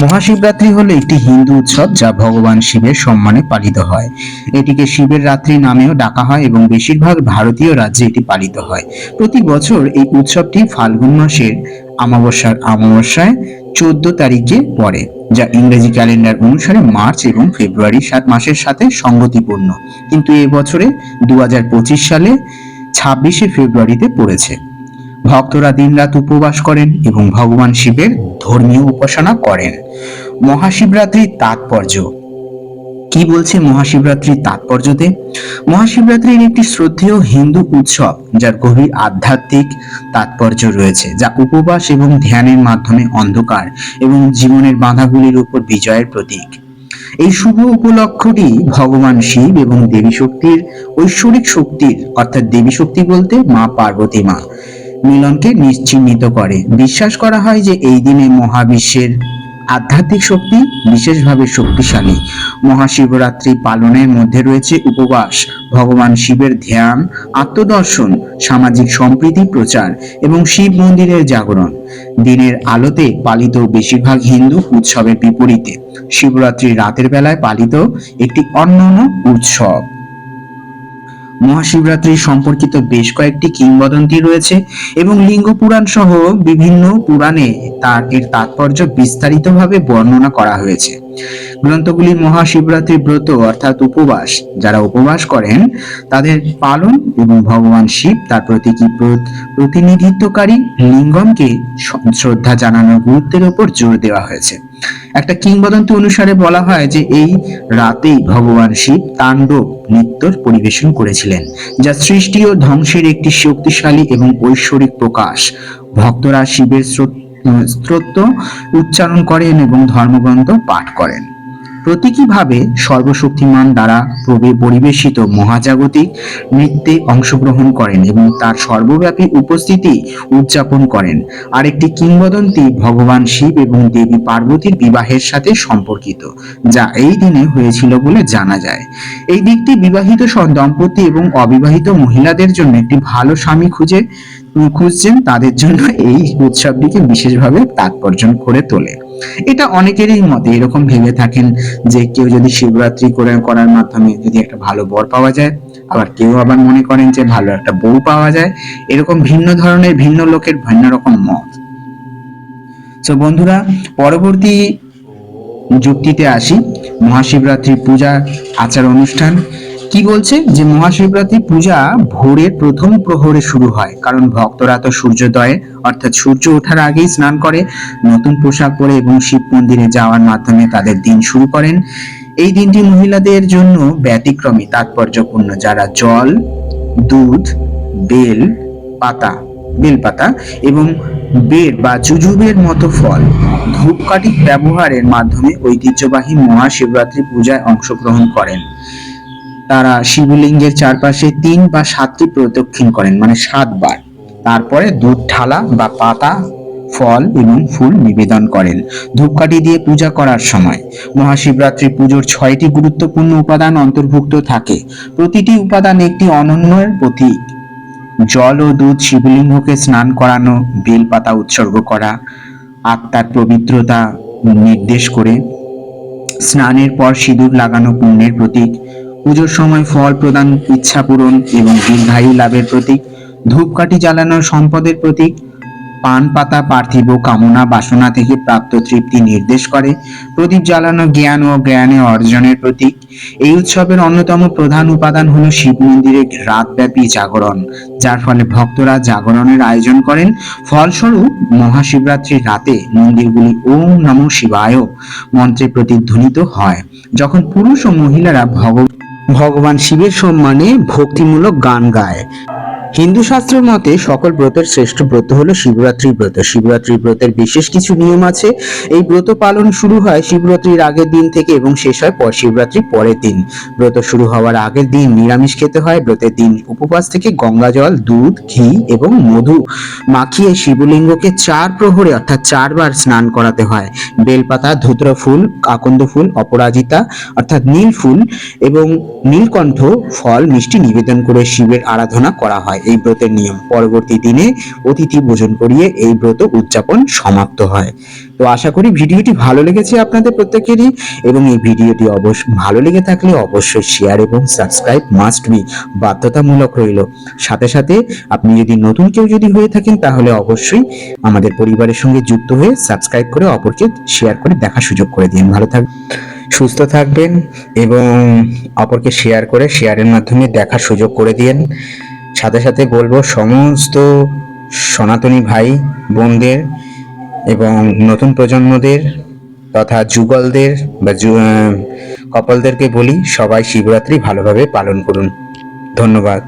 মহাশিবরাত্রি হলো একটি হিন্দু উৎসব যা ভগবান শিবের সম্মানে পালিত হয়। এটিকে শিবের রাত্রি নামেও ডাকা হয় এবং বেশিরভাগ ভারতীয় রাজ্যে এটি পালিত হয়। প্রতি বছর এই উৎসবটি ফাল্গুন মাসের অমাবস্যার অমাবস্যায় চোদ্দ তারিখে পড়ে, যা ইংরেজি ক্যালেন্ডার অনুসারে মার্চ এবং ফেব্রুয়ারি সাত মাসের সাথে সঙ্গতিপূর্ণ। কিন্তু এবছরে দু হাজার পঁচিশ সালে ছাব্বিশে ফেব্রুয়ারিতে পড়েছে। ভক্তরা দিনরাত উপবাস করেন এবং ভগবান শিবের ধর্মীয় উপাসনা করেন। মহাশিবরাত্রির তাৎপর্য। কি বলছে মহাশিবরাত্রির তাৎপর্যতে? মহাশিবরাত্রির একটি শ্রদ্ধেয় হিন্দু উৎসব যার গভীর আধ্যাত্মিক তাৎপর্য রয়েছে, যা উপবাস এবং ধ্যানের মাধ্যমে অন্ধকার এবং জীবনের বাধাগুলির উপর বিজয়ের প্রতীক। এই শুভ উপলক্ষটি ভগবান শিব এবং দেবী শক্তির ঐশ্বরিক শক্তির, অর্থাৎ দেবী শক্তি বলতে মা পার্বতী মা মিলনকে নিশ্চিহ্নিত করে। বিশ্বাস করা হয় যে এই দিনে মহাবিশ্বের আধ্যাত্মিক শক্তি বিশেষভাবে শক্তিশালী। মহাশিবরাত্রি পালনের মধ্যে রয়েছে উপবাস, ভগবান শিবের ধ্যান, আত্মদর্শন, সামাজিক সম্প্রীতি প্রচার এবং শিব মন্দিরের জাগরণ। দিনের আলোতে পালিত বেশিরভাগ হিন্দু উৎসবের বিপরীতে। শিবরাত্রি রাতের বেলায় পালিত একটি অন্যান্য উৎসব। মহাশিবরাত্রি সম্পর্কিত বেশ কয়েকটি কিংবদন্তি রয়েছে এবং লিঙ্গ পুরাণ সহ বিভিন্ন পুরাণে তার এর তাৎপর্য বিস্তারিতভাবে বর্ণনা করা হয়েছে। গ্রন্থগুলি মহাশিবরাত্রি ব্রত অর্থাৎ উপবাস। যারা উপবাস করেন, তাদের পালন এবং ভগবান শিব তার প্রতীকী প্র- প্রতিনিধিত্বকারী লিঙ্গমকে শ্রদ্ধা জানানোর গুরুত্বের উপর জোর দেওয়া হয়েছে। একটা কিংবদন্তি অনুসারে বলা হয় যে, এই রাতেই ভগবান শিব তাণ্ডব নৃত্য পরিবেশন করেছিলেন, যা সৃষ্টি ও ধ্বংসের একটি শক্তিশালী এবং ঐশ্বরিক প্রকাশ। ভক্তরা শিবের স্রো- স্তোত্র উচ্চারণ করেন এবং ধর্মগ্রন্থ পাঠ করেন। প্রতীকীভাবে সর্বশক্তিমান দ্বারা প্রবে পরিবেশিত মহাজাগতিক নৃত্যে অংশগ্রহণ করেন এবং তার সর্বব্যাপী উপস্থিতি উদযাপন করেন। আরেকটি কিংবদন্তি ভগবান শিব এবং দেবী পার্বতীর বিবাহের সাথে সম্পর্কিত, যা এই দিনে হয়েছিল বলে জানা যায়। এই দিকটি বিবাহিত দম্পতি এবং অবিবাহিত মহিলাদের জন্য একটি ভালো স্বামী খুঁজে খুঁজছেন তাদের জন্য এই উৎসবটিকে বিশেষভাবে তাৎপর্য করে তোলে। এটা অনেকেরই মতে এরকম ভেবে থাকেন যে কেউ যদি শিবরাত্রি করে করার মাধ্যমে যদি একটা ভালো বর পাওয়া যায়, আবার কেউ আবার মনে করেন যে ভালো একটা বউ পাওয়া যায়, এরকম ভিন্ন ধরনের, ভিন্ন লোকের ভিন্ন রকম মত। তো বন্ধুরা, পরবর্তী যুক্তিতে আসি। মহাশিবরাত্রি পূজা, আচার, অনুষ্ঠান কি বলছে? যে মহাশিবরাত্রি পূজা ভোরের প্রথম প্রহরে শুরু হয়। কারণ ভক্তরা তো সূর্যোদয়ে, অর্থাৎ সূর্য ওঠার আগেই স্নান করে, নতুন পোশাক পরে এবং শিব মন্দিরে যাওয়ার মাধ্যমে তাদের দিন শুরু করেন। এই দিনটি মহিলাদের জন্য ব্যতিক্রমী, তাৎপর্যপূর্ণ, যারা জল, দুধ, বেল, পাতা বেলপাতা এবং বের বা জুজুবের মতো ফল, ধূপকাঠি ব্যবহারের মাধ্যমে ঐতিহ্যবাহী মহাশিবরাত্রি পূজায় অংশগ্রহণ করেন। তারা শিবলিঙ্গের চারপাশে তিন বা সাতটি প্রদক্ষিণ করেন মানে সাতবার। তারপরে দুধ ঢালা বা পাতা, ফল এবং ফুল নিবেদন করেন ধূপকাঠি দিয়ে পূজা করার সময়। মহাশিবরাত্রি পুজোর ছয়টি গুরুত্বপূর্ণ উপাদান অন্তর্ভুক্ত থাকে। প্রতিটি উপাদান একটি অনন্যের প্রতীক জল ও দুধ শিবলিঙ্গকে স্নান করানো, বেলপাতা উৎসর্গ করা, আত্মার পবিত্রতা নির্দেশ করে স্নানের পর সিঁদুর লাগানো পুণ্যের প্রতীক পুজোর সময় ফল প্রদান, ইচ্ছা পূরণ এবং দীর্ঘায়ু লাভের প্রতীক, ধূপকাঠি জ্বালানো সম্পদের প্রতীক, পান পাতা পার্থিব কামনা বাসনা থেকে প্রাপ্ত তৃপ্তি নির্দেশ করে, প্রদীপ জ্বালানো জ্ঞান ও জ্ঞানে অর্জনের প্রতীক। এই উৎসবের অন্যতম প্রধান উপাদান হলো শিব মন্দিরে রাতব্যাপী জাগরণ, যার ফলে ভক্তরা জাগরণের আয়োজন করেন। ফলস্বরূপ মহাশিবরাত্রির রাতে মন্দিরগুলি ওম নমঃ শিবায় মন্ত্রে প্রতিধ্বনিত হয়, যখন পুরুষ ও মহিলারা ভগ ভগবান শিবের সম্মানে ভক্তিমূলক গান গায়। হিন্দু শাস্ত্রের মতে সকল ব্রতের শ্রেষ্ঠ ব্রত হলো শিবরাত্রি ব্রত। শিবরাত্রি ব্রতের বিশেষ কিছু নিয়ম আছে। এই ব্রত পালন শুরু হয় শিবরাত্রির আগের দিন থেকে এবং শেষ হয় পর শিবরাত্রির পরের দিন। ব্রত শুরু হওয়ার আগের দিন নিরামিষ খেতে হয়। ব্রতের দিন উপবাস থেকে গঙ্গা জল, দুধ, ঘি এবং মধু মাখিয়ে শিবলিঙ্গকে চার প্রহরে অর্থাৎ চারবার স্নান করাতে হয়। বেলপাতা, ধুত্র ফুল, আকন্দ ফুল, অপরাজিতা অর্থাৎ নীল ফুল এবং নীলকণ্ঠ, ফল, মিষ্টি নিবেদন করে শিবের আরাধনা করা হয়। এই ব্রতের নিয়ম। পরবর্তী দিনে অতিথি ভোজন করিয়ে এই ব্রত উদযাপন সমাপ্ত হয়। তো আশা করি ভিডিওটি ভালো লেগেছে আপনাদের প্রত্যেকেরই এবং এই ভিডিওটি অবশ্য ভালো লেগে থাকলে অবশ্যই শেয়ার এবং সাবস্ক্রাইব মাস্ট বি বাধ্যতামূলক রইল। সাথে সাথে আপনি যদি নতুন কেউ যদি হয়ে থাকেন তাহলে অবশ্যই আমাদের পরিবারের সঙ্গে যুক্ত হয়ে সাবস্ক্রাইব করে অপরকে শেয়ার করে দেখার সুযোগ করে দিন। ভালো থাক সুস্থ থাকবেন এবং অপরকে শেয়ার করে শেয়ারের মাধ্যমে দেখার সুযোগ করে দিন। সাথে সাথে বলব, সমস্ত সনাতনী ভাই বোনদের এবং নতুন প্রজন্মদের তথা যুগলদের বা কপলদেরকে বলি, সবাই শিবরাত্রি ভালোভাবে পালন করুন। ধন্যবাদ।